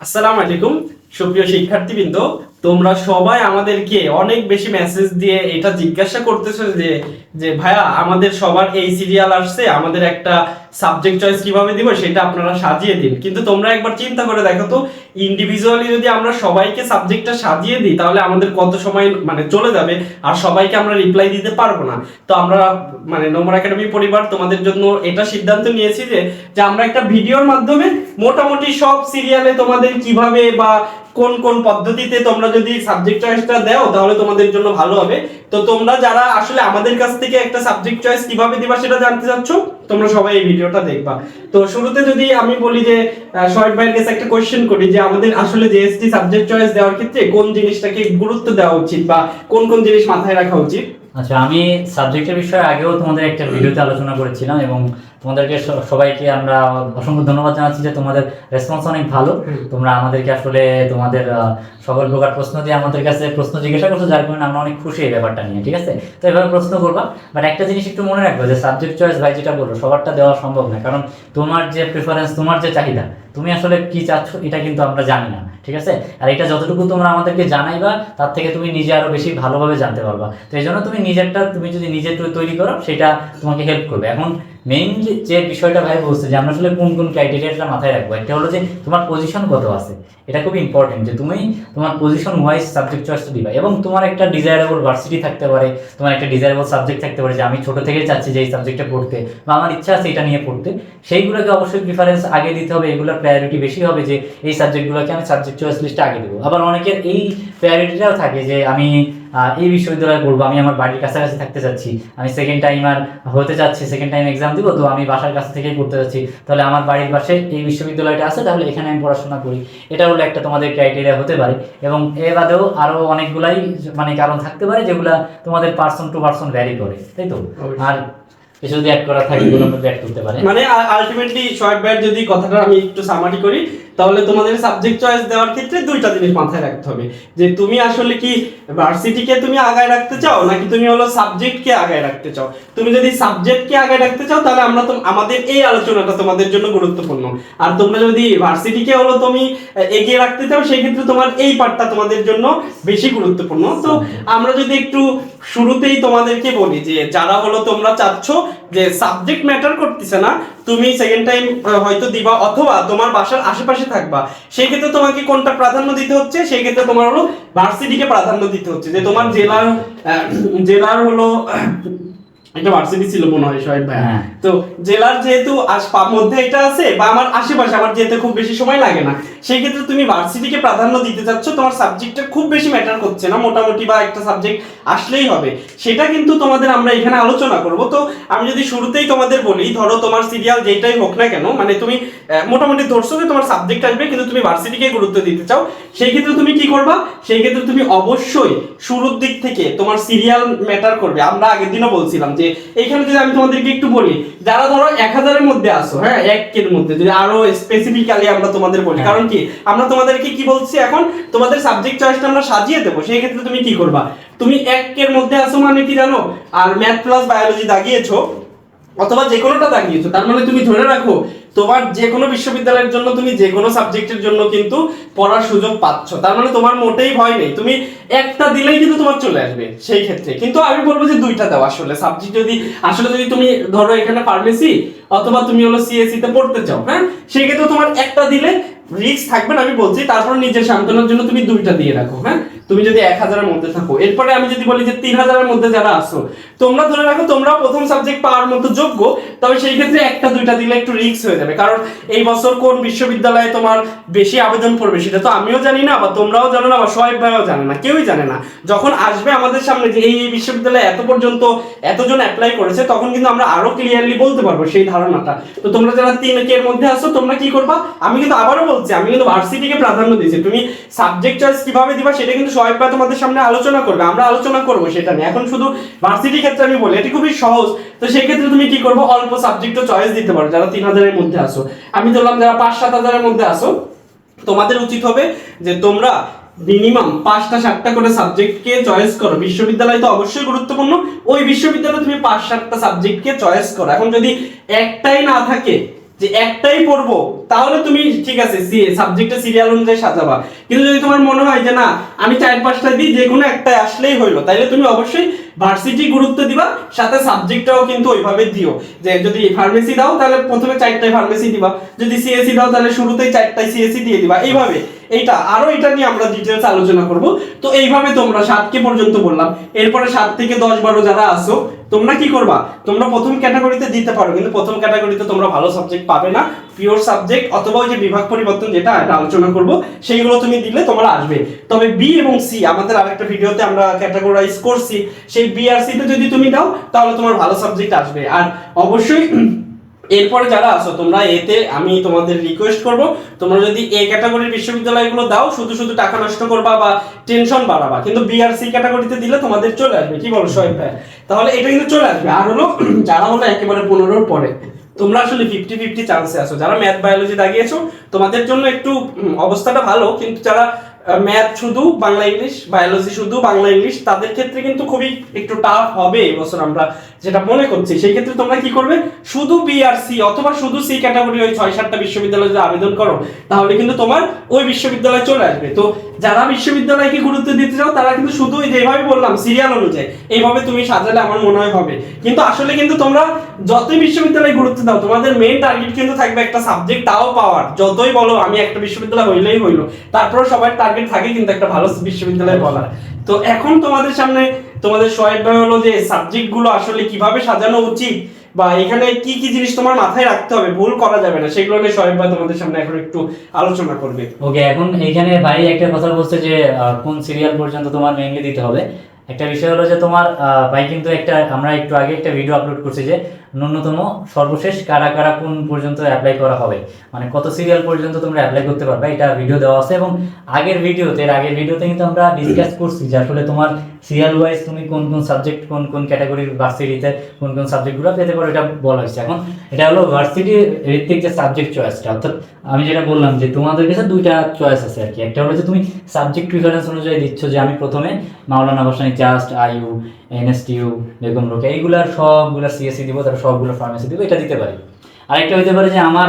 আসসালামু আলাইকুম, সুপ্রিয় শিক্ষার্থীবৃন্দ। তোমরা সবাই আমাদেরকে অনেক বেশি মেসেজ দিয়ে এটা জিজ্ঞাসা করতেছো যে যে ভাইয়া, আমাদের সবার এই সিরিয়াল আসছে, আমাদের একটা সাবজেক্ট চয়েস কীভাবে দিব সেটা আপনারা সাজিয়ে দিন। কিন্তু তোমরা একবার চিন্তা করে দেখো তো ইন্ডিভিজুয়ালি যদি আমরা সবাইকে সাবজেক্টটা সাজিয়ে দিই, তাহলে আমাদের কত সময় মানে চলে যাবে আর সবাইকে আমরা রিপ্লাই দিতে পারব না। তো আমরা মানে নোমর একাডেমি পরিবার, তোমাদের জন্য এটা সিদ্ধান্ত নিয়েছি যে যে আমরা একটা ভিডিওর মাধ্যমে মোটামুটি সব সিরিয়ালে তোমাদের কীভাবে বা কোন কোন পদ্ধতিতে তোমরা যদি সাবজেক্ট চয়েসটা দাও, তাহলে তোমাদের জন্য ভালো হবে। তো তোমরা যারা আসলে আমাদের কাছ থেকে একটা সাবজেক্ট চয়েস কীভাবে দিবা সেটা জানতে চাচ্ছ তোমরা সবাই এই ভিডিওটা দেখবা। তো শুরুতে যদি আমি বলি যে শর্ট ভাইয়ের কাছে একটা কোয়েশ্চেন করি যে আমাদের আসলে জিএসটি সাবজেক্ট চয়েস দেওয়ার ক্ষেত্রে কোন জিনিসটাকে গুরুত্ব দেওয়া উচিত বা কোন কোন জিনিস মাথায় রাখা উচিত? আচ্ছা আমি সাবজেক্টের বিষয়ে আগেও তোমাদের একটা ভিডিওতে আলোচনা করেছিলাম এবং তোমাদেরকে সবাইকে আমরা অসংখ্য ধন্যবাদ জানাচ্ছি যে তোমাদের রেসপন্স অনেক ভালো। তোমরা আমাদেরকে আসলে তোমাদের সকল প্রকার প্রশ্ন দিয়ে আমাদের কাছে প্রশ্ন জিজ্ঞাসা করছ যার কারণে আমরা অনেক খুশি এই ব্যাপারটা নিয়ে ঠিক আছে? তো এভাবে প্রশ্ন করবা। বাট একটা জিনিস একটু মনে রাখবে যে সাবজেক্ট চয়েস ভাই যেটা বলল সবারটা দেওয়া সম্ভব না। কারণ তোমার যে প্রিফারেন্স তোমার যে চাহিদা তুমি আসলে কি চাচ্ছ এটা কিন্তু আমরা জানি না ঠিক আছে? আর এটা যতটুকু তোমরা আমাদেরকে জানাইবা তার থেকে তুমি নিজে আরও বেশি ভালোভাবে জানতে পারবা। তো এই জন্য তুমি নিজেরটা তুমি যদি নিজে তৈ- তৈরি করো সেটা তোমাকে হেল্প করবে। এখন মেইন যে বিষয়টা ভাই বলছে যে আমরা আসলে কোন কোন ক্রাইটেরিয়াটা মাথায় রাখব একটা হলো যে তোমার পজিশন কত আছে। এটা খুব ইম্পর্টেন্ট যে তুমি তোমার পজিশন ওয়াইজ সাবজেক্ট চয়েসটা দিবা এবং তোমার একটা ডিজায়ারেবল ভার্সিটি থাকতে পারে, তোমার একটা ডিজায়ারেবল সাবজেক্ট থাকতে পারে যে আমি ছোট থেকে চাচ্ছি যে এই সাবজেক্টটা পড়তে বা আমার ইচ্ছা আছে এটা নিয়ে পড়তে। সেইগুলোকে অবশ্যই প্রিফারেন্স আগে দিতে হবে এগুলোর প্রায়োরিটি বেশি হবে যে এই সাবজেক্টগুলোকে আমি সাবজেক্ট চয়েস লিস্টে আগে দেবো। আবার অনেকের এই প্রায়োরিটিটাও থাকে যে আমি এই বিশ্ববিদ্যালয়ে পড়ব আমি আমার বাড়ির কাছাকাছি থাকতে চাচ্ছি। আমি সেকেন্ড টাইম আর হতে চাচ্ছি সেকেন্ড টাইম এক্সাম দিব তো আমি বাসার কাছ থেকেই পড়তে চাচ্ছি। তাহলে আমার বাড়ির পাশে এই বিশ্ববিদ্যালয়টা আছে তাহলে এখানে আমি পড়াশোনা করি। এটা হলো একটা তোমাদের ক্রাইটেরিয়া হতে পারে। এবং এ বাদেও আরও অনেকগুলাই মানে কারণ থাকতে পারে যেগুলা তোমাদের পার্সন টু পার্সন ভ্যারি করে তাই তো? আর কিছু যদি অ্যাড করা থাকে মধ্যে অ্যাড করতে পারে। মানে আলটিমেটলি শর্ট ব্যাট যদি কথাটা আমি একটু সামারি করি তাহলে তোমাদের সাবজেক্ট চয়েস দেওয়ার ক্ষেত্রে দুইটা জিনিস মাথায় রাখতে হবে। যে তুমি আসলে কি ভার্সিটিকে তুমি আগায় রাখতে চাও নাকি তুমি হলো সাবজেক্টকে আগায় রাখতে চাও? তুমি যদি সাবজেক্টকে আগায় রাখতে চাও তাহলে আমরা তো আমাদের এই আলোচনাটা তোমাদের জন্য গুরুত্বপূর্ণ। আর তোমরা যদি ভার্সিটিকে হলো তুমি এগিয়ে রাখতে চাও সেই ক্ষেত্রে তোমার এই পার্টটা তোমাদের জন্য বেশি গুরুত্বপূর্ণ। তো আমরা যদি একটু শুরুতেই তোমাদেরকে বলি যে যারা হলো তোমরা চাচ্ছ যে সাবজেক্ট ম্যাটার করতেছে না তুমি সেকেন্ড টাইম হয়তো দিবা অথবা তোমার বাসার আশেপাশে থাকবা। সেই ক্ষেত্রে তোমাকে কোনটা প্রাধান্য দিতে হচ্ছে? সেই ক্ষেত্রে তোমার হলো ভার্সিটিকে প্রাধান্য দিতে হচ্ছে। যে তোমার জেলার জেলার হলো একটা ভার্সিটি ছিল মনে হয় সোহেব ভাই হ্যাঁ। তো জেলার যেহেতু আশ- মধ্যে এটা আছে বা আমার আশেপাশে আমার যেতে খুব বেশি সময় লাগে না। সেই ক্ষেত্রে তুমি ভার্সিটিকে প্রাধান্য দিতে চাচ্ছ তোমার সাবজেক্টটা খুব বেশি ম্যাটার করছে না মোটামুটি বা একটা সাবজেক্ট আসলেই হবে। সেটা কিন্তু তোমাদের আমরা এখানে আলোচনা করব। তো আমি যদি শুরুতেই তোমাদের বলি ধরো তোমার সিরিয়াল যেটাই হোক না কেন মানে তুমি মোটামুটি ধরছো যে তোমার সাবজেক্ট আসবে কিন্তু তুমি ভার্সিটিকে গুরুত্ব দিতে চাও সেই ক্ষেত্রে তুমি কি করবা? সেই ক্ষেত্রে তুমি অবশ্যই শুরুর দিক থেকে তোমার সিরিয়াল ম্যাটার করবে। আমরা আগের দিনও বলছিলাম যে এইখানে যদি আমি তোমাদেরকে একটু বলি যারা ধরো এক হাজারের মধ্যে আসো হ্যাঁ এক একের মধ্যে যদি আরও স্পেসিফিক্যালি আমরা তোমাদের বলি হ্যাঁ। কারণ কি? আমরা তোমাদেরকে কি বলছি এখন? তোমাদের সাবজেক্ট চয়েসটা আমরা সাজিয়ে দেবো, সেই ক্ষেত্রে তুমি কি করবা? তুমি একের মধ্যে আসো মানে কি জানো? আর ম্যাথ প্লাস বায়োলজি দাগিয়েছো, অথবা যে কোনোটা দাগিয়েছো, তার মানে তুমি ধরে রাখো, তোমার যে কোনো বিশ্ববিদ্যালয়ের জন্য তুমি যে কোনো সাবজেক্টের জন্য কিন্তু পড়ার সুযোগ পাচ্ছ। তার মানে তোমার মোটেই ভয় নেই, তুমি একটা দিলেই কিন্তু তোমার চলে আসবে, সেই ক্ষেত্রে। কিন্তু আমি বলব যে দুইটা দাও আসলে। সাবজেক্ট যদি, আসলে যদি তুমি ধরো এখানে ফার্মেসি অথবা তুমি হলো সিএসসি তে পড়তে চাও হ্যাঁ? সেই ক্ষেত্রে তোমার একটা দিলে রিস্ক থাকবে না আমি বলছি। তারপর নিজের সান্ত্বনার জন্য তুমি দুইটা দিয়ে রাখো হ্যাঁ? তুমি যদি এক হাজারের মধ্যে থাকো, এরপরে আমি যদি বলি যে তিন হাজারের মধ্যে যারা আসো তোমরা ধরে রাখো তোমরা প্রথম সাবজেক্ট পাওয়ার মতো যোগ্য, তবে সেই ক্ষেত্রে একটা, দুইটা দিলে একটু রিস্ক হয়ে যাবে। কারণ এই বছর কোন বিশ্ববিদ্যালয়ে তোমার বেশি আবেদন পড়বে সেটা তো আমিও জানি না, বা তোমরাও জানো না, বা সোহেব ভাইও জানে না, কেউই জানে না। যখন আসবে আমাদের সামনে যে এই এই বিশ্ববিদ্যালয়ে এত পর্যন্ত এতজন অ্যাপ্লাই করেছে, তখন কিন্তু আমরা আরও ক্লিয়ারলি বলতে পারব সেই ধারণাটা। তো তোমরা যারা তিন এর মধ্যে আসো তোমরা কি করবা? আমি কিন্তু আবারও বলছি, আমি কিন্তু ভার্সিটিকে প্রাধান্য দিয়েছি। তুমি সাবজেক্ট চয়েস কীভাবে দিবা, সেটা কিন্তু ভাই তোমাদের সামনে আলোচনা করবে, আমরা আলোচনা করব সেটা নিয়ে। এখন শুধু ভার্সিটি ক্ষেত্রে আমি বলি, এটি খুবই সহজ। তো সেই ক্ষেত্রে তুমি কি করব? অল্প সাবজেক্টও চয়েস দিতে পারো, যারা তিন হাজারের মধ্যে আসো আমি ধরলাম যারা পাঁচ, সাত হাজারের মধ্যে আসো তোমাদের উচিত হবে যে তোমরা মিনিমাম পাঁচটা, সাতটা করে সাবজেক্টকে চয়েস করো। বিশ্ববিদ্যালয় তো অবশ্যই গুরুত্বপূর্ণ। ওই বিশ্ববিদ্যালয়ে তুমি পাঁচ, সাতটা সাবজেক্টকে চয়েস করো। এখন যদি একটাই না থাকে যে একটাই পড়ব, তাহলে তুমি ঠিক আছে সাবজেক্টে সিরিয়াল অনুযায়ী সাজাবা। কিন্তু যদি তোমার মনে হয় যে না, আমি চার পাঁচটা দিই, যে কোনো একটা আসলেই হইল, তাইলে তুমি অবশ্যই ভার্সিটি গুরুত্ব দিবা, সাথে সাবজেক্টটাও কিন্তু ওইভাবে দিও। যে যদি ফার্মেসি দাও, তাহলে প্রথমে চারটায় ফার্মেসি দিবা, যদি সিএসি দাও, তাহলে শুরুতেই চারটায় সিএসি দিয়ে দিবা। এইভাবে। এইটা, আরও এটা নিয়ে আমরা ডিটেলস আলোচনা করব। তো এইভাবে তোমরা সাতকে পর্যন্ত বললাম। এরপরে সাত থেকে দশ বারো যারা আসো তোমরা কি করবা? তোমরা প্রথম ক্যাটাগরিতে দিতে পারো, কিন্তু প্রথম ক্যাটাগরিতে তোমরা ভালো সাবজেক্ট পাবে না। পিওর সাবজেক্ট অথবা ওই যে বিভাগ পরিবর্তন যেটা, এটা আলোচনা করব। সেইগুলো তুমি দিলে তোমরা আসবে। তবে বি এবং সি আমাদের আরেকটা ভিডিওতে আমরা ক্যাটাগরাইজ করছি। সেই বি আর সিতে যদি তুমি দাও, তাহলে তোমার ভালো সাবজেক্ট আসবে। আর অবশ্যই এরপরে যারা আছো, তোমরা এতে আমি তোমাদের রিকোয়েস্ট করব, তোমরা যদি এ ক্যাটাগরির বিশ্ববিদ্যালয়গুলো দাও, শুধু শুধু টাকা নষ্ট করবা বা টেনশন বাড়াবা, কিন্তু বিআরসি ক্যাটাগরিতে দিলে তোমাদের চলে আসবে। কি বলো সোহেব ভাই? তাহলে এটা কিন্তু চলে আসবে। আর হলো, যারা হলো একেবারে পনেরোর পরে, তোমরা আসলে ফিফটি ফিফটি চান্সে আছো। যারা ম্যাথ বায়োলজি দাগিয়েছো, তোমাদের জন্য একটু অবস্থাটা ভালো, কিন্তু যারা ম্যাথ শুধু, বাংলা ইংলিশ বায়োলজি শুধু, বাংলা ইংলিশ তাদের ক্ষেত্রে কিন্তু খুবই একটু টাফ হবে এবছর আমরা যেটা মনে করছি। সেই ক্ষেত্রে তোমরা কি করবে? শুধু বি আর সি অথবা শুধু সি ক্যাটাগরি ওই ছয় সাতটা বিশ্ববিদ্যালয়ে যদি আবেদন করো, তাহলে কিন্তু তোমার ওই বিশ্ববিদ্যালয়ে চলে আসবে। তো যারা বিশ্ববিদ্যালয়কে গুরুত্ব দিতে চাও, তারা কিন্তু শুধু যেভাবে বললাম সিরিয়াল অনুযায়ী, এইভাবে তুমি সাজালে আমার মনে হয় হবে। কিন্তু আসলে কিন্তু তোমরা যতই বিশ্ববিদ্যালয়ে গুরুত্ব দাও, তোমাদের মেইন টার্গেট কিন্তু থাকবে একটা সাবজেক্ট তাও পাওয়ার যতই বলো, আমি একটা বিশ্ববিদ্যালয় হইলেই হইল। তারপর সবাই টার্গেট থাকে কিন্তু একটা ভালো বিশ্ববিদ্যালয়ে বলার। তো এখন তোমাদের সামনে তোমাদের সোয়েব ভাই হলো যে সাবজেক্টগুলো আসলে কীভাবে সাজানো উচিত বা এখানে কি কি জিনিস তোমার মাথায় রাখতে হবে, ভুল করা যাবে না, সেগুলো নিয়ে সোয়েব ভাই তোমাদের সামনে এখন একটু আলোচনা করবে। ওকে, এখন এখানে ভাই একটা কথা বলছে যে কোন সিরিয়াল পর্যন্ত তোমার মেইনলি দিতে হবে। একটা বিষয় হলো যে তোমার ভাই কিন্তু একটা, আমরা একটু আগে একটা ভিডিও আপলোড করছি যে ন্যূনতম সর্বশেষ কারা কারা কোন পর্যন্ত অ্যাপ্লাই করা হবে? মানে কত সিরিয়াল পর্যন্ত তোমরা অ্যাপ্লাই করতে পারবে, এটা ভিডিও দেওয়া আছে এবং আগের ভিডিওতে এর আগের ভিডিওতে কিন্তু আমরা ডিসকাস করছি যে আসলে তোমার সিরিয়াল ওয়াইজ তুমি কোন কোন সাবজেক্ট কোন কোন ক্যাটাগরির ভার্সিটিতে কোন কোন সাবজেক্টগুলো পেতে পারো, এটা বলা হয়েছে। এখন এটা হলো ভার্সিটি ভিত্তিক যে সাবজেক্ট চয়েসটা অর্থাৎ আমি যেটা বললাম যে তোমাদের কাছে দুইটা চয়েস আছে আর কি। একটা হলো যে তুমি সাবজেক্ট প্রিফারেন্স অনুযায়ী দিচ্ছ যে আমি প্রথমে Maulana Bhasani just IU NSTU Begum Rokeya এইগুলার সবগুলো সিএসসি দিব, তারপর সবগুলো ফার্মেসি দিব, এটা দিতে পারি। আরেকটা হতে পারে যে আমার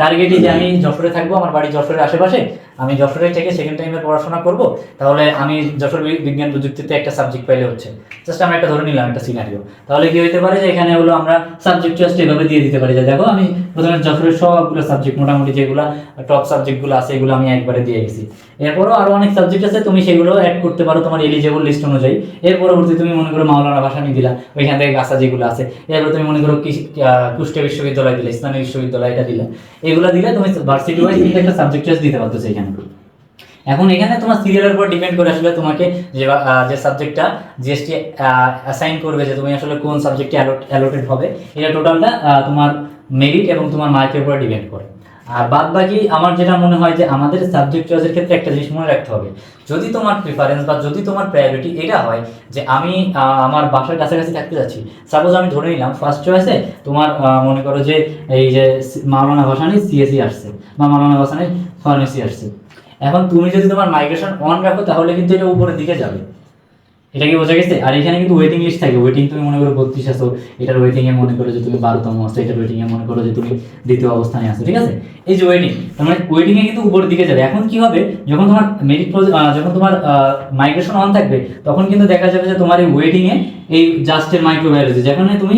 টার্গেটই যে আমি যশোরে থাকব, আমার বাড়ি যশোরের আশেপাশে আমি যশোরে থেকে সেকেন্ড টাইমে পড়াশোনা করব, তাহলে আমি যশোর বিজ্ঞান প্রযুক্তিতে একটা সাবজেক্ট পাইলে হচ্ছে। জাস্ট আমরা একটা ধরে নিলাম একটা সিনারিও তাহলে কি হতে পারে যে এখানে হলো আমরা সাবজেক্ট জাস্ট এভাবে দিয়ে দিতে পারি যে, দেখো আমি প্রথমে যশোরের সবগুলো সাবজেক্ট মোটামুটি যেগুলো টপ সাবজেক্টগুলো আছে এগুলো আমি একবারে দিয়ে গেছি এরপরও আরও অনেক সাবজেক্ট আছে, তুমি সেগুলো অ্যাড করতে পারো তোমার এলিজেবল লিস্ট অনুযায়ী। এর পরবর্তী তুমি মনে করো মাওলানা ভাসানি দিলা, ওইখান থেকে গাছা যেগুলো আছে। এরপর তুমি মনে করো কুষ্টিয়া বিশ্ববিদ্যালয় দিলে ইসলামী বিশ্ববিদ্যালয় এটা দিলে। এগুলো দিলে তুমি ভার্সিটি ওয়াইজ একটা সাবজেক্ট দিতে পারতো এখানে এখন এখানে তোমার সিরিয়ালের উপর ডিপেন্ড করে আসলে তোমাকে যে যে সাবজেক্টটা জিএসটি অ্যাসাইন করবে যে তুমি আসলে কোন সাবজেক্টে অ্যালোটেড হবে, এটা টোটালটা তোমার মেরিট এবং তোমার মার্কের উপর ডিপেন্ড করে। আর বাদ বাকি আমার যেটা মনে হয় যে আমাদের সাবজেক্ট চয়েসের ক্ষেত্রে একটা জিনিস মনে রাখতে হবে। যদি তোমার প্রিফারেন্স বা যদি তোমার প্রায়োরিটি এটা হয় যে আমি আমার বাসার কাছাকাছি থাকতে যাচ্ছি সাপোজ আমি ধরে নিলাম ফার্স্ট চয়েসে তোমার মনে করো যে এই যে মাওলানা ভাসানি সিএসি আসছে বা মাওলানা ভাসানি ফার্মেসি আসছে। এখন তুমি যদি তোমার মাইগ্রেশন অন রাখো তাহলে কিন্তু এটা উপরের দিকে যাবে। এটা কি বোঝা গেছে? আর এখানে কিন্তু ওয়েটিং লিস্ট থাকে। ওয়েটিং তুমি মনে করো বত্রিশ আসো এটার ওয়েটিং এ মনে করো যে তুমি বারোতম আসো এটার ওয়েটিং এ মনে করো যে তুমি দ্বিতীয় অবস্থানে আসো ঠিক আছে? এই যে ওয়েটিং তোমার ওয়েটিং এ কিন্তু উপরের দিকে যাবে। এখন কি হবে? যখন তোমার মেরিট যখন তোমার মাইগ্রেশন অন থাকবে, তখন কিন্তু দেখা যাবে যে তোমার এই ওয়েটিং এ এই জাস্টের মাইক্রোবায়োলজি যেখানে তুমি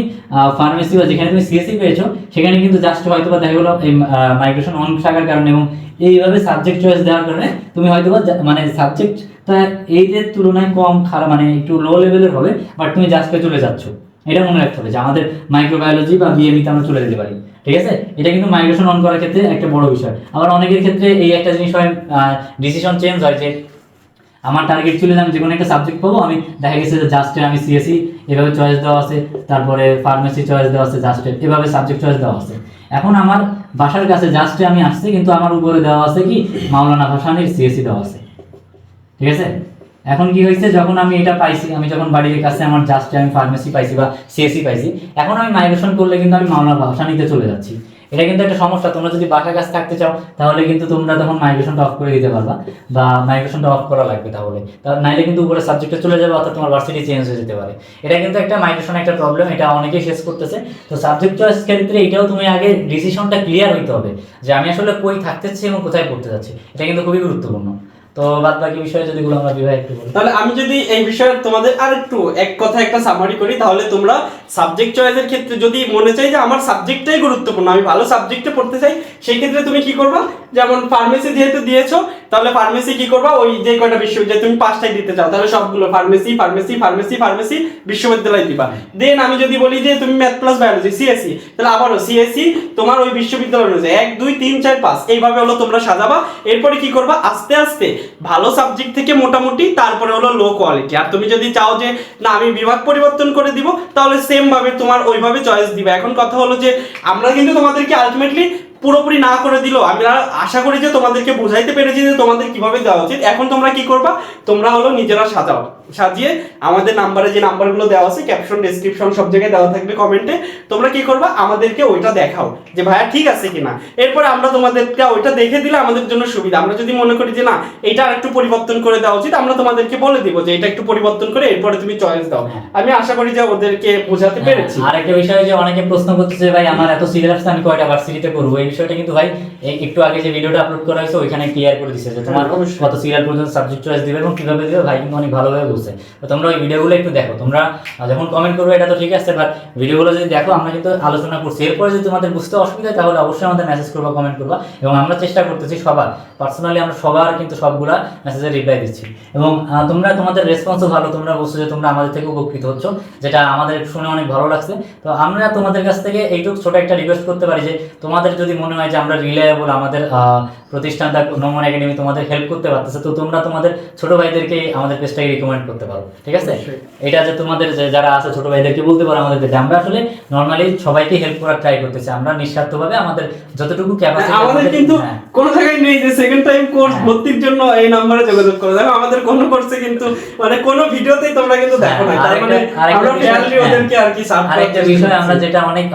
ফার্মেসি বা যেখানে তুমি সিএসসি পেয়েছ, সেখানে কিন্তু জাস্ট হয়তো বা দেখা গেলো, এই মাইগ্রেশন অন থাকার কারণে এবং এইভাবে সাবজেক্ট চয়েস দেওয়ার কারণে তুমি হয়তো মানে সাবজেক্ট তা এইদের তুলনায় কম খারাপ মানে একটু লো লেভেলের হবে বাট তুমি জাস্টে চলে যাচ্ছ। এটা মনে রাখতে হবে যে আমাদের মাইক্রোবায়োলজি বা বিএমিতে আমরা চলে যেতে পারি। ঠিক আছে? এটা কিন্তু মাইগ্রেশন অন করার ক্ষেত্রে একটা বড় বিষয়। আবার অনেকের ক্ষেত্রে এই একটা জিনিস হয় ডিসিশন চেঞ্জ হয় যে আমার টার্গেট ছিল আমি যে কোনো একটা সাবজেক্ট পাবো, আমি দেখা গেছে যে জাস্টে আমি সিএসসি এভাবে চয়েস দেওয়া আছে, তারপরে ফার্মেসি চয়েস দেওয়া আছে জাস্টে এভাবে সাবজেক্ট চয়েস দেওয়া আছে। এখন আমার বাসার কাছে জাস্টে আমি আসছি, কিন্তু আমার উপরে দেওয়া আছে কি? মাওলানা ভাসানির সিএসসি দেওয়া আছে। ঠিক আছে? এখন কি হয়েছে? যখন আমি এটা পাইছি, আমি যখন বাড়ির কাছে আমার জাস্ট আমি ফার্মেসি পাইছি বা সিএসসি পাইছি, এখন আমি মাইগ্রেশন করলে কিন্তু আমি মাওলানা ভাসানিতে চলে যাচ্ছি। এটা কিন্তু একটা সমস্যা। তোমরা যদি বাঁকা কাজ থাকতে চাও, তাহলে কিন্তু তোমরা তখন মাইগ্রেশনটা অফ করে দিতে পারবা বা মাইগ্রেশনটা অফ করা লাগবে তাহলে। নাইলে কিন্তু উপরে সাবজেক্টে চলে যাবে, অর্থাৎ তোমার ভার্সিটি চেঞ্জ হয়ে যেতে পারে। এটা কিন্তু একটা মাইগ্রেশন একটা প্রবলেম এটা অনেকেই ফেস করতেছে। তো সাবজেক্ট চয়েস ক্ষেত্রে এটাও তুমি আগে ডিসিশনটা ক্লিয়ার হইতে হবে যে আমি আসলে কই থাকতে চাচ্ছি এবং কোথায় পড়তে যাচ্ছি। এটা কিন্তু খুবই গুরুত্বপূর্ণ। তো বাদ বাকি বিষয়ে যদি গুলো আমরা বিভাগ একটু বলি। তাহলে আমি যদি এই বিষয়ে তোমাদের আর একটু এক কথা, একটা সামারি করি, তাহলে তোমরা সাবজেক্ট চয়েসের ক্ষেত্রে যদি মনে চাই যে আমার সাবজেক্টটাই গুরুত্বপূর্ণ, আমি ভালো সাবজেক্টে পড়তে চাই, সেই ক্ষেত্রে তুমি কি করবা? যেমন ফার্মেসি যেহেতু দিয়েছ, তাহলে ফার্মেসি কি করবা? ওই যে কয়টা বিশ্ববিদ্যালয়, তুমি পাঁচটাই দিতে চাও, তাহলে সবগুলো ফার্মেসি ফার্মেসি ফার্মেসি ফার্মেসি বিশ্ববিদ্যালয় দিবা। দেন আমি যদি বলি যে তুমি ম্যাথ প্লাস বায়োলজি সিএসসি তাহলে আবারও সিএসসি তোমার ওই বিশ্ববিদ্যালয় অনুযায়ী এক, দুই, তিন, চার, পাঁচ, এইভাবে হলো তোমরা সাজাবা। এরপরে কি করবা? আস্তে আস্তে ভালো সাবজেক্ট থেকে মোটামুটি তারপরে হলো লো কোয়ালিটি আর তুমি যদি চাও যে, না, আমি বিভাগ পরিবর্তন করে দিব, তাহলে সেমভাবে তোমার ওইভাবে চয়েস দিবে। এখন কথা হলো যে, আমরা কিন্তু তোমাদেরকে আলটিমেটলি পুরোপুরি না করে দিল। আমি আশা করি যে তোমাদেরকে বুঝাইতে পেরেছি যে তোমাদের কীভাবে দেওয়া উচিত। এখন তোমরা কি করবা? তোমরা হলো নিজেরা সাজাও। সাজিয়ে আমাদের নাম্বারে যে নাম্বারগুলো দেওয়া আছে ক্যাপশন ডেসক্রিপশন সব জায়গায় দেওয়া থাকবে কমেন্টে তোমরা কি করবা? আমাদেরকে ওইটা দেখাও যে ভাইয়া ঠিক আছে কিনা? এরপরে আমরা তোমাদেরকে ওইটা দেখে দিলে আমাদের জন্য সুবিধা। আমরা যদি মনে করি যে না এটা আর একটু পরিবর্তন করে দেওয়া উচিত আমরা তোমাদেরকে বলে দিব যে এটা একটু পরিবর্তন করে এরপরে তুমি চয়েস দাও। আমি আশা করি যে ওদেরকে বোঝাতে পেরেছি। আর একটা বিষয় যে অনেকে প্রশ্ন করতেছে ভাই আমার এত সিলেবাস আমি কয়টা ভার্সিটিতে করব এই বিষয়টা কিন্তু ভাই একটু আগে যে ভিডিওটা আপলোড করা হয়েছে ওইখানে ক্লিয়ার করে দিচ্ছে যে তোমার কত সিরিয়াল পর্যন্ত সাবজেক্ট চয়েস দিবে এবং কীভাবে দিবে ভাই কিন্তু অনেক ভালোভাবে বলছে। তো তোমরা ওই ভিডিওগুলো একটু দেখো। তোমরা যখন কমেন্ট করবে এটা তো ঠিক আছে বাট ভিডিওগুলো যদি দেখো আমরা কিন্তু আলোচনা করছি। এরপরে যদি তোমাদের বুঝতে অসুবিধা হয় তাহলে অবশ্যই আমাদের মেসেজ করবা কমেন্ট করবা এবং আমরা চেষ্টা করতেছি সবার। পার্সোনালি আমরা সবার কিন্তু সবগুলা মেসেজের রিপ্লাই দিচ্ছি। এবং তোমরা তোমাদের রেসপন্সও ভালো। তোমরা বলছো যে তোমরা আমাদের থেকে উপকৃত হচ্ছ যেটা আমাদের শুনে অনেক ভালো লাগছে। তো আমরা তোমাদের কাছ থেকে এইটুকু ছোট একটা রিকোয়েস্ট করতে পারি যে তোমাদের যদি মনে হয় যে আমরা রিলায়েবল আমাদের প্রতিষ্ঠানটা নমন একাডেমি তোমাদের হেল্প করতে পারতেছে তো তোমরা তোমাদের ছোট ভাইদেরকে আমাদের পেজটাকে রিকমেন্ড করতে পারো ঠিক আছে? এটা যে তোমাদের যারা আছে ছোট ভাইদেরকে বলতে পারো আমাদেরকে যে আমরা আসলে নর্মালি সবাইকে হেল্প করার ট্রাই করতেছি আমরা নিঃস্বার্থভাবে আমাদের যতটুকু ক্যাপাসিটি হ্যাঁ, আমাদের কিন্তু কোনো জায়গায় নেই যে সেকেন্ড টাইম কোর্স হ্যাঁ। ভর্তির জন্য এই নাম্বারে যোগাযোগ করো। দেখো আমাদের কোনো কোর্সে কিন্তু মানে কোনো ভিডিওতেই তোমরা কিন্তু দেখো না। হ্যাঁ, তার মানে আমরা ফেয়ারলি হ্যাঁ। ওদেরকে আর কি সার্ভ আরেকটা বিষয় আমরা যেটা অনেক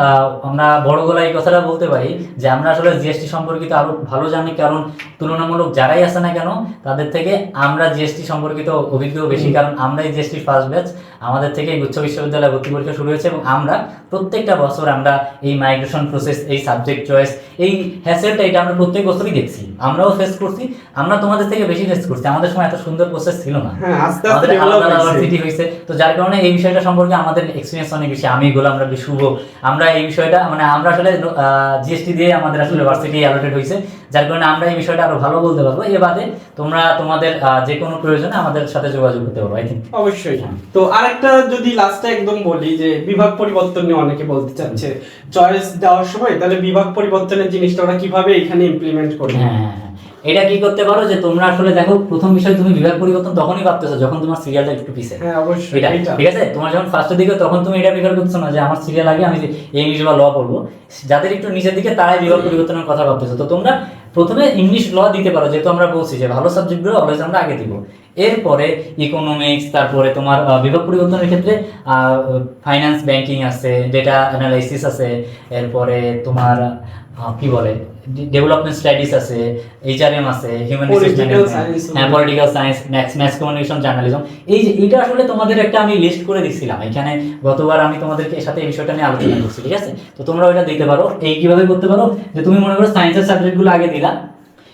আমরা বড় গলায় এই কথাটা বলতে পারি যে আমরা আসলে জিএসটি সম্পর্কিত আরও ভালো জানি কারণ তুলনামূলক যারাই আছে না কেন তাদের থেকে আমরা জিএসটি সম্পর্কিত অভিজ্ঞ বেশি। কারণ আমরাই জিএসটি ফার্স্ট ব্যাচ আমাদের থেকে গুচ্ছ বিশ্ববিদ্যালয়ে ভর্তি পরীক্ষা শুরু হয়েছে এবং আমরা প্রত্যেকটা বছর আমরা এই মাইগ্রেশন প্রসেস এই সাবজেক্ট চয়েস এই হ্যাসেলটা এটা আমরা প্রত্যেক বছরই দেখছি। আমরাও ফেস করছি আমরা তোমাদের থেকে বেশি ফেস করছি। আমাদের সময় এত সুন্দর প্রসেস ছিল না। হ্যাঁ আমাদের হয়েছে। তো যার কারণে এই বিষয়টা সম্পর্কে আমাদের এক্সপিরিয়েন্স অনেক বেশি। আমি গোলাম রবি শুভ। আমরা এই বিষয়টা মানে আমরা আসলে জিএসটি দিয়ে আমাদের আসলে ভার্সিটি অ্যালোটেড হয়েছে। যার কারণে আমরা এই বিষয়টা আরও ভালো বলতে পারব। এ বাদে তোমরা তোমাদের যে কোনো প্রয়োজনে আমাদের সাথে যোগাযোগ করতে পারো আই থিঙ্ক অবশ্যই। তো আরেকটা যদি লাস্টে একদম বলি যে বিভাগ পরিবর্তন নিয়ে অনেকে বলতে চাচ্ছে চয়েস দেওয়ার সময় তাহলে বিভাগ পরিবর্তনের জিনিসটা ওরা কীভাবে এখানে ইমপ্লিমেন্ট করবে? হ্যাঁ হ্যাঁ, হ্যাঁ। এটা কি করতে পারো যে তোমরা আসলে দেখো প্রথম বিষয় তুমি বিভাগ পরিবর্তন তখনই ভাবতেছো যখন তোমার সিরিয়ালটা একটু পিছে হ্যাঁ অবশ্যই এটা ঠিক আছে? তোমার যখন ফার্স্টের দিকে তখন তুমি এটা প্রিফার করছ না যে আমার সিরিয়াল আগে আমি ইংলিশ বা ল পড়ব। যাদের একটু নিচের দিকে তারাই বিভাগ পরিবর্তনের কথা ভাবতেছো। তো তোমরা প্রথমে ইংলিশ ল দিতে পারো যেহেতু আমরা বলছি যে ভালো সাবজেক্টগুলো অলওয়েজ আমরা আগে দিব। এরপরে ইকোনমিক্স তারপরে তোমার বিভাগ পরিবর্তনের ক্ষেত্রে ফাইন্যান্স ব্যাংকিং আছে ডেটা অ্যানালাইসিস আছে এরপরে তোমার কি বলে? ডেভেলপমেন্ট স্টাডিজ আছে এইচআরএম আছে হিউম্যান রিসোর্স হ্যাঁ political science maths maths communication journalism এই যে এটা আসলে তোমাদের একটা আমি লিস্ট করে দিচ্ছিলাম এখানে গতবার আমি তোমাদেরকে সাথে এই বিষয়টা নিয়ে আলোচনা করছি ঠিক আছে? তো তোমরা ওইটা দিতে পারো। এই কীভাবে করতে পারো? যে তুমি মনে করো সায়েন্সের সাবজেক্টগুলো আগে দিলা।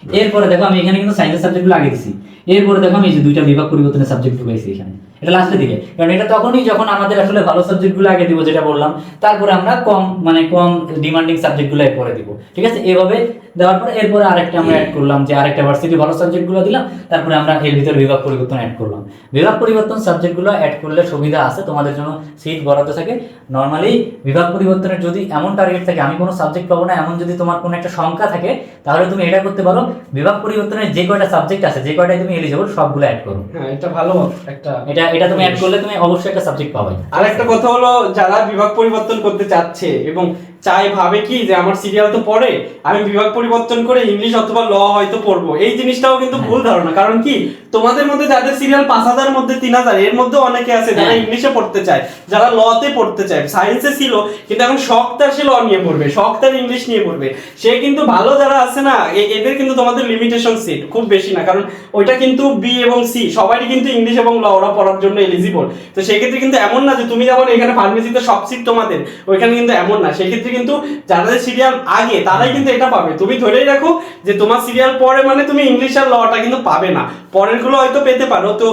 এরপরে দেখো আমি এখানে কিন্তু সায়েন্সের সাবজেক্টগুলো আগে দিছি। এরপরে দেখো আমি এই যে দুইটা বিভাগ পরিবর্তনের সাবজেক্ট ঢুকাইছি এখানে। এটা লাস্টের দিকে। কারণ এটা তখনই যখন আমাদের আসলে ভালো সাবজেক্টগুলো আগে দিব যেটা বললাম তারপরে আমরা কম মানে কম ডিমান্ডিং সাবজেক্টগুলো পরে দিব। ঠিক আছে? এভাবে দেওয়ার পরে এরপরে আরেকটা আমরা অ্যাড করলাম যে আরেকটা ভার্সিটি ভালো সাবজেক্টগুলো দিলাম তারপরে আমরা এর ভিতরে বিভাগ পরিবর্তন অ্যাড করলাম। বিভাগ পরিবর্তন সাবজেক্টগুলো অ্যাড করলে সুবিধা আছে তোমাদের জন্য সিট বরাদ্দ থাকে। নর্মালি বিভাগ পরিবর্তনের যদি এমন টার্গেট থাকে আমি কোনো সাবজেক্ট পাবো না এমন যদি তোমার কোনো একটা সংখ্যা থাকে তাহলে তুমি এটা করতে পারো বিভাগ পরিবর্তনের যে কয়টা সাবজেক্ট আছে যে কয়টায় তুমি এলিজিবল সবগুলো অ্যাড করো। হ্যাঁ এটা ভালো একটা এটা এটা তুমি অ্যাড করলে তুমি অবশ্যই একটা সাবজেক্ট পাবে আর একটা কথা হলো, যারা বিভাগ পরিবর্তন করতে চাচ্ছে এবং চাই ভাবে কি যে আমার সিরিয়াল তো পড়ে আমি বিভাগ পরিবর্তন করে ইংলিশ অথবা ল হয়তো পড়ব। এই জিনিসটাও কিন্তু ভুল ধারণা। কারণ কি? তোমাদের মধ্যে যাদের সিরিয়াল পাঁচ হাজার মধ্যে তিন হাজার এর মধ্যে অনেকে আছে যারা হ্যাঁ। ইংলিশে পড়তে চায় যারা লতে পড়তে চায়। সায়েন্সে ছিল কিন্তু এখন শখ তার সে ল নিয়ে পড়বে শখ তার ইংলিশ নিয়ে পড়বে। সে কিন্তু ভালো যারা আছে না এদের কিন্তু তোমাদের লিমিটেশন সিট খুব বেশি না। কারণ ওইটা কিন্তু বি এবং সি সবারই কিন্তু ইংলিশ এবং ল ওরা পড়ার জন্য এলিজিবল তো সেক্ষেত্রে কিন্তু এমন না যে তুমি যেমন এখানে ফার্মেসিতে সব সিট তোমাদের ওইখানে কিন্তু এমন না। সেক্ষেত্রে কিন্তু যারা সিরিয়াল আগে, তারাই কিন্তু এটা পাবে। তুমি ধরেই রাখো যে তোমার সিরিয়াল পরে মানে তুমি ইংলিশ আর লটা কিন্তু পাবে না। পরেরগুলো হয়তো পেতে পারো। তো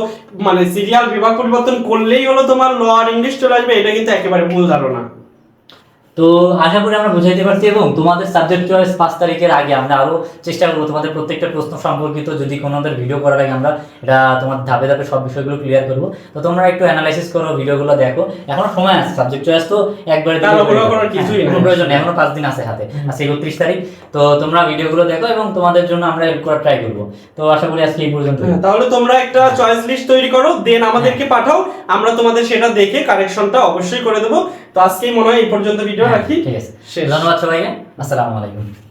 মানে সিরিয়াল বিভাগ পরিবর্তন করলেই হলো তোমার ল আর ইংলিশ চলে আসবে, এটা কিন্তু একেবারে ভুল ধারণা। তো আশা করি আমরা বুঝাইতে পারছি এবং তোমাদের সাবজেক্ট চয়েস পাঁচ তারিখের আগে। আমরা আরও চেষ্টা করব তোমাদের প্রত্যেকটা প্রশ্ন সম্পর্কিত যদি কোনো আমাদের ভিডিও করার আগে আমরা এটা তোমার ধাপে ধাপে সব বিষয়গুলো ক্লিয়ার করব। তো তোমরা একটু অ্যানালাইসিস করো ভিডিওগুলো দেখো। এখনও সময় আছে সাবজেক্ট চয়েস তো একবারে হয়ে প্রয়োজন এখনও পাঁচ দিন আছে হাতে। আজকে একত্রিশ তারিখ। তো তোমরা ভিডিওগুলো দেখো এবং তোমাদের জন্য আমরা হেল্প করার ট্রাই করব। তো আশা করি আজকে এই পর্যন্ত হ্যাঁ, তাহলে তোমরা একটা চয়েস লিস্ট তৈরি করো দেন আমাদেরকে পাঠাও। আমরা তোমাদের সেটা দেখে কারেকশনটা অবশ্যই করে দেবো। তো আজকেই মনে হয় এই পর্যন্ত ভিডিও হ্যাঁ, রাখি। ঠিক আছে। ধন্যবাদ সবাইকে। আসসালামু আলাইকুম।